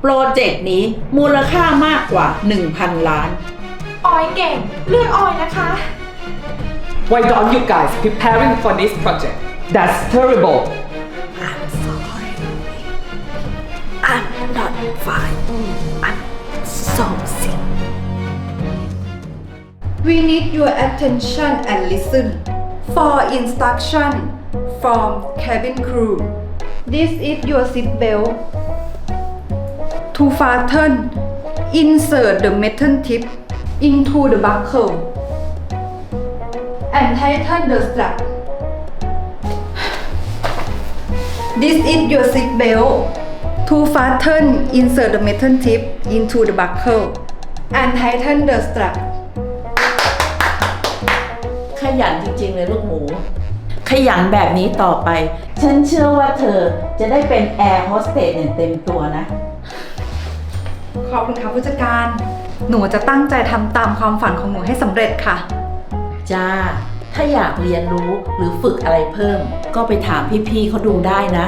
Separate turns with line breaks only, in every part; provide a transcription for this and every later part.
โปรเจกต์นี้มูลค่ามากกว่า 1,000 ล้าน
ออยเก่ง เลือกออยนะคะ
Why don't you guys preparing for this project? That's terrible.
I'm not fine I'm so sick
We need your attention and listen for instruction from cabin crew. This is your seat belt. To fasten, insert the metal tip into the buckle and tighten the strap. This is your seat belt. To fasten, insert the metal tip into the buckle and tighten the strap.
ขยันจริงๆเลยลูกหมู ขยันแบบนี้ต่อไป ฉันเชื่อว่าเธอจะได้เป็นแอร์โฮสเตสอย่างเต็มตัวนะ
ขอบคุณค่ะผู้จัดการ หนูจะตั้งใจทำตามความฝันของหนูให้สำเร็จค่ะ
จ้า ถ้าอยากเรียนรู้หรือฝึกอะไรเพิ่ม ก็ไปถามพี่ๆเขาดูได้นะ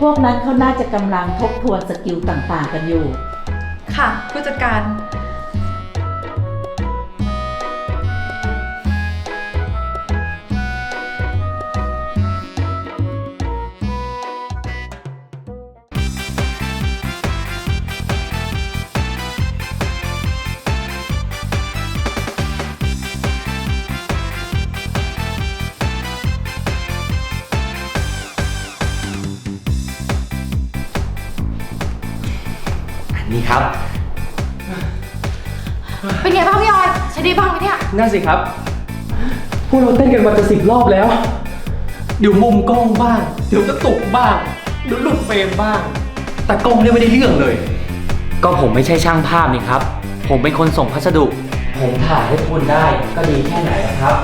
พวกนั้นเขาน่าจะกำลังทบทวนสกิลต่างๆกันอยู่
ค่ะ ผู้จัดการ
เป็นไงบ้างพี่ออยใช้ได้บ้างไหมเนี่ย
นั่นสิครับ พวกเราเต้นกันมาจะสิบรอบแล้ว เดี๋ยวมุมกล้องบ้าง เดี๋ยวกระตุกบ้าง เดี๋ยวหลุดเฟรมบ้าง แต่กล้องเนี่ยไม่ได้เรื่องเลย
ก็ผมไม่ใช่ช่างภาพนี่ครับ ผมเป็นคนส่งพัสดุ ผมถ่ายให้คุณได้ก็ดีแค่ไหนนะครับ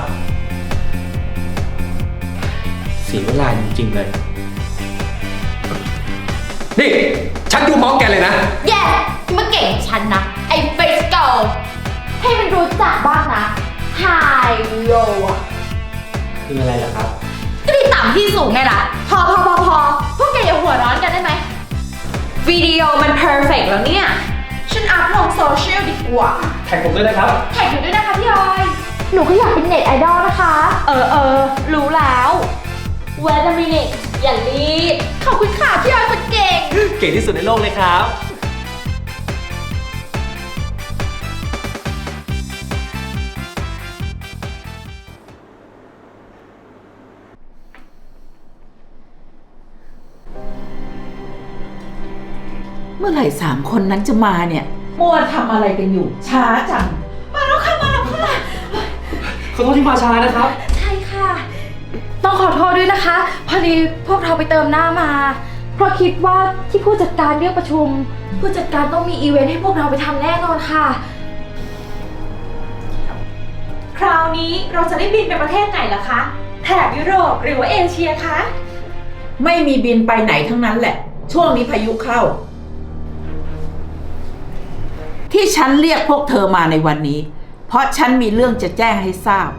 เสียเวลาจริงๆเลย
นี่ ฉันดูเมาส์แกเลยนะ
แย่ที่มาเก่งฉันนะ ไอ้เฟสโก ให้มันรู้จักบ้างนะไฮโล
คืออะไรล่ะครับ
ก็ที่ต่ำที่สูงไงล่ะ พอพอพอพอพวกแกอย่าหัวร้อนกันได้ไหมวิดีโอมันเพอร์เฟกแล้วเนี่ย ฉันอัพลงโซเชียลดีกว่า
แท็กผมด้วยนะครับ
แท็กอยู่ด้วยนะคะพี่ออย หนูก็อยากเป็นเน็ตไอดอลนะคะ เออเออรู้แล้วเวลามินิอย่ารีบขอบคุณค่ะพี่ออยคนเก่ง
เก่งที่สุดในโลกเลยครับ
เมื่อไหร่สามคนนั้นจะมาเนี่ยมัวทำอะไรกันอยู่ ช้าจัง
มาแล้วค่ะ มาแล้วค่ะ
ขอโทษที่มาช้านะครับ
ใช่ค่ะ ต้องขอโทษด้วยนะคะ พอดีพวกเราไปเติมหน้ามา เพราะคิดว่าที่ผู้จัดการเรียกประชุม ผู้จัดการต้องมีอีเวนต์ให้พวกเราไปทำแน่นอนค่ะ
คราวนี้เราจะได้บินไปประเทศไหนล่ะคะ แถบยุโรปหรือว่าเอเชียคะ
ไม่มีบินไปไหนทั้งนั้นแหละ ช่วงนี้พายุเข้า ที่ฉันเรียกพวกเธอมาในวันนี้ เพราะฉันมีเรื่องจะแจ้งให้ทราบ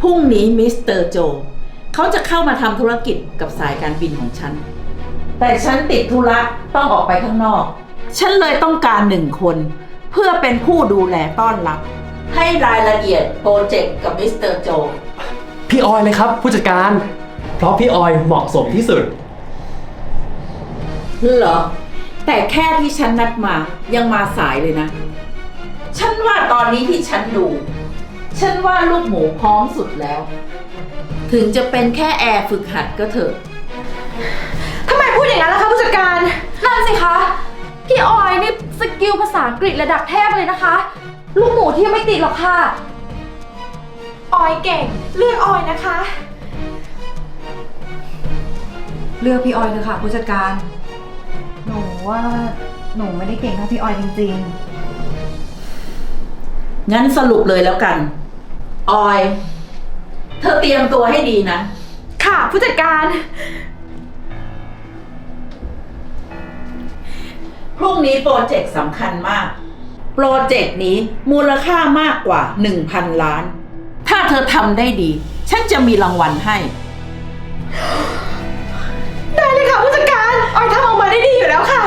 พรุ่งนี้มิสเตอร์โจ เขาจะเข้ามาทำธุรกิจกับสายการบินของฉัน แต่ฉันติดธุระต้องออกไปข้างนอก ฉันเลยต้องการหนึ่งคน เพื่อเป็นผู้ดูแลต้อนรับ ให้รายละเอียดโปรเจกต์กับมิสเตอร์โจ
พี่ออยเลยครับ ผู้จัดการ เพราะพี่ออยเหมาะสมที่สุด
เหรอ แต่แค่ที่ฉันนัดมายังมาสายเลยนะ ฉันว่าตอนนี้ที่ฉันดู ฉันว่าลูกหมูพร้อมสุดแล้ว ถึงจะเป็นแค่แอร์ฝึกหัดก็เถอะ
ทำไมพูดอย่างนั้นล่ะคะผู้จัดการ นั่นสิคะ พี่ออยนี่สกิลภาษาอังกฤษระดับเทพเลยนะคะ ลูกหมูที่ไม่ติดหรอกค่ะ
ออยเก่ง เลือกออยนะคะ
เลือกพี่ออยเถอะค่ะผู้จัดการหนู ว่าหนูไม่ได้เก่งเท่าพี่ออยจริงๆ
งั้นสรุปเลยแล้วกัน ออย เธอเตรียมตัวให้ดีนะ
ค่ะผู้จัดการ
พรุ่งนี้โปรเจกต์สำคัญมาก โปรเจกต์นี้มูลค่ามากกว่า 1,000 ล้าน ถ้าเธอทำได้ดี ฉันจะมีรางวัลให้
ได้เลยค่ะผู้จัดการ ออยทำออกมา ได้ดีอยู่แล้วค่ะ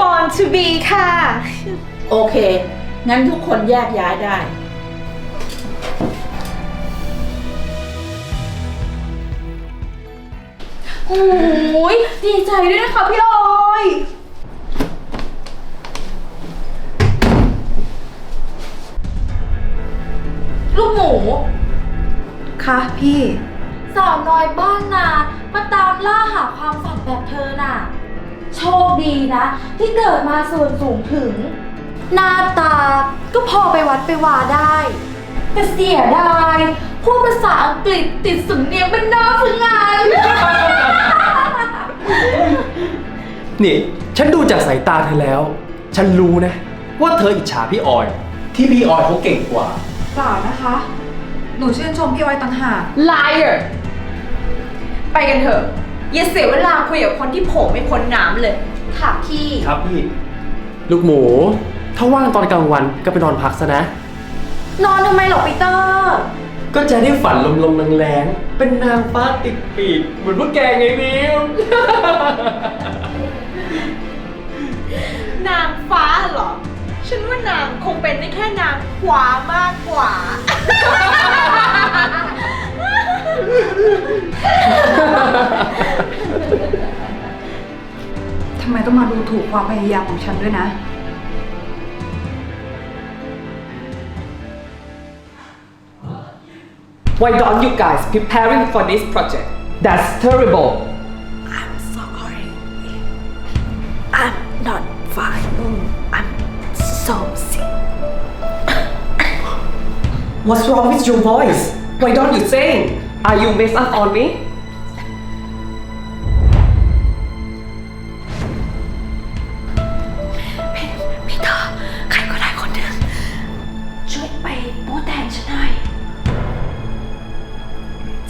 want to be ค่ะ
โอเค งั้นทุกคนแยกย้ายได้
โอ้ยดีใจด้วยนะคะพี่ออย ลูกหมู
ค่ะพี่
สาวน้อยบ้านนามาตามล่าหาความฝันแบบเธอน่ะ โชคดีนะ ที่เกิดมาส่วนสูงถึง หน้าตาก็พอไปวัดไปวาได้ แต่เสียดายพูดภาษาอังกฤษติดสำเนียงเป็นนอกฝึกงาน
นี่ ฉันดูจากสายตาเธอแล้ว ฉันรู้นะ ว่าเธออิจฉาพี่ออย ที่พี่ออยเขาเก่งกว่า
เปล่านะคะ หนูชื่นชมพี่ออยต่างหาก
liar ไปกันเถอะ อย่าเสียเวลาคุยกับคนที่โผล่ไม่พ้นน้ำเลย
ค่ะพี่
ครับพี่ ลูกหมู ถ้าว่างตอนกลางวันก็ไปนอนพักซะนะ
นอนทำไมหรอปีเตอร์
ก็จะได้ฝันลมๆแรงๆเป็นนางฟ้าติดปีกเหมือนพวกแกไงบิว
นางฟ้าเหรอ ฉันว่านางคงเป็นได้แค่นางขวามากกว่า
ทำไมต้องมาดูถูกความพยายามของฉันด้วยนะ
Why don't you guys preparing for this project? That's terrible. What's wrong with your voice? Why don't you sing? Are you mess up on me?
พี่เตอร์ใครก็ได้คนหนึ่งช่วยไปพูดแทนฉันหน่อย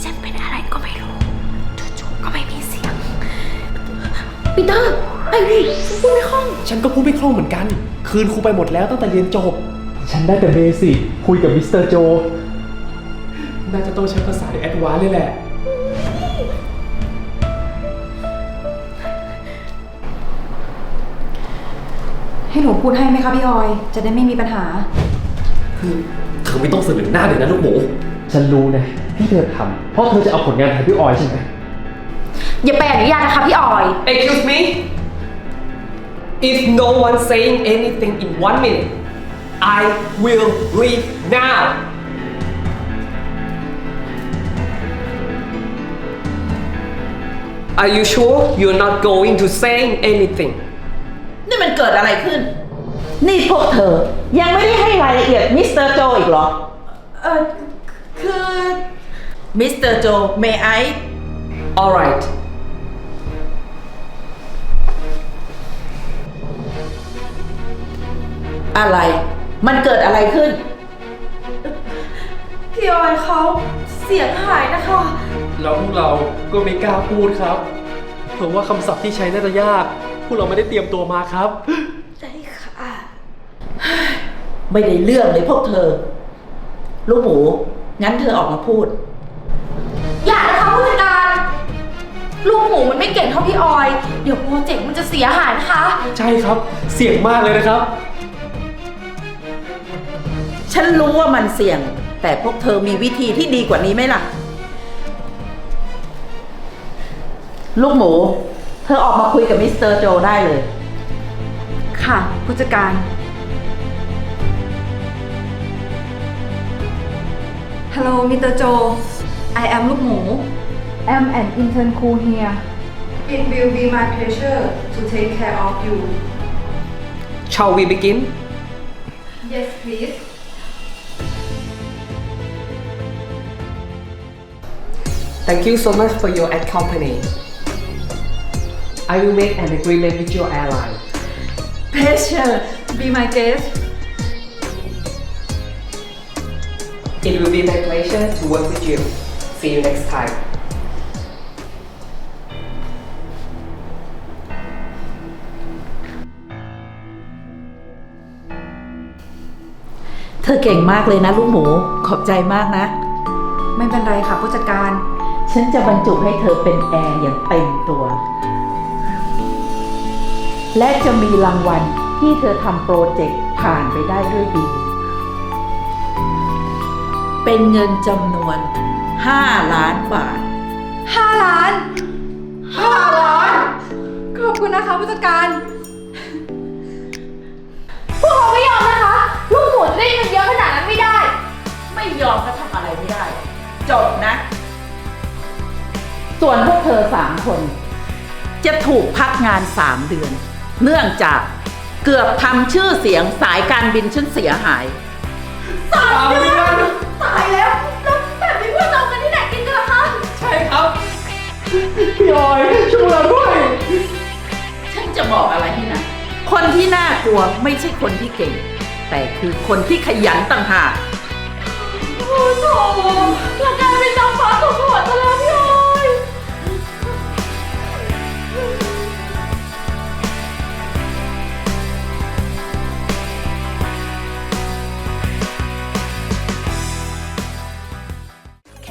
ฉันเป็นอะไรก็ไม่รู้จู่ๆก็ไม่มีเสียงปีเตอร์ไปดิฉันพูดไม่คล่อง
ฉันก็พูดไม่คล่องเหมือนกัน คืนครูไปหมดแล้วตั้งแต่เรียนจบ ฉันได้แต่เบสิกคุยกับมิสเตอร์โจ น่าจะต้องใช้ภาษาในแอดวานซ์เลยแหละ
ให้หนูพูดให้ไหมคะพี่ออย จะได้ไม่มีปัญหา
เธอไม่ต้องเสนอหน้าเลยนะลูกหมูฉันรู้นะที่เธอทำเพราะเธอจะเอาผลงานไทยพี่ออยใช่ไหม
อย่าไปอนุญาตนะคะพี่ออย
Excuse me? If no one saying anything in one minute, I will leave now. Are you sure you're not going to say anything?
นี่มันเกิดอะไรขึ้น นี่พวกเธอ ยังไม่ได้ให้รายละเอียดมิสเตอร์โจอีกเหรอ
เออคือ
มิสเตอร์โจเมไอ
Alright.
อะไร มันเกิดอะไรขึ้น
พี่ออยเขาเสียงหายนะคะ
แล้วพวกเราก็ไม่กล้าพูดครับ เพราะว่าคำศัพท์ที่ใช้น่าจะยาก พวกเราไม่ได้เตรียมตัวมาครับ
ได้ค่ะ
ไม่ได้เรื่องเลยพวกเธอ ลูกหมู งั้นเธอออกมาพูด
อย่านะคะผู้จัดการ ลูกหมูมันไม่เก่งเท่าพี่ออย เดี๋ยวโปรเจกต์มันจะเสียหายนะคะ
ใช่ครับ เสี่ยงมากเลยนะครับ
ฉันรู้ว่ามันเสี่ยง แต่พวกเธอมีวิธีที่ดีกว่านี้ไหมล่ะ ลูกหมู เธอออกมาคุยกับมิสเตอร์โจได้เลย
ค่ะ ผู้จัดการ Hello Mr. Joe I am ลูกหมู I'm an intern crew here It will be my pleasure to take care of you
Shall we begin?
Yes please
Thank you so much for your company. I will make an agreement with your airline.
Pleasure Be my guest
It will be my pleasure to work with you. See you next time.
เธอเก่งมากเลยนะลูกหมู ขอบใจมากนะ
ไม่เป็นไรค่ะผู้จัดการ
ฉันจะบรรจุให้เธอเป็นแอร์อย่างเต็มตัว และจะมีรางวัลที่เธอทำโปรเจกต์ผ่านไปได้ด้วยดี เป็นเงินจำนวน 5 ล้านบาท
5ล้าน5ล้าน ขอบคุณนะคะผู้จัดการ
พวกเราไม่ยอมนะคะ ลูกหมูจะได้เงินเยอะขนาดนั้นไม่ได้
ไม่ยอมก็ทำอะไรไม่ได้ จบนะ ส่วนพวกเธอสามคน จะถูกพักงานสามเดือน เนื่องจากเกือบทำชื่อเสียงสายการบินฉันเสียหาย
สามเดือน
ตายแล้วแล้วแบบนี้พวกเรากันที่ไหนกินกันล่ะคะ
ใช่ครับ พี่ออยช่วยเราด้วย
ฉันจะบอกอะไรให้นะ คนที่น่ากลัวไม่ใช่คนที่เก่ง แต่คือคนที่ขยันต่างหาก
โอ้โหเรากลายเป็นนางฟ้าตกสวรรค์ซะแล้วพี่ออ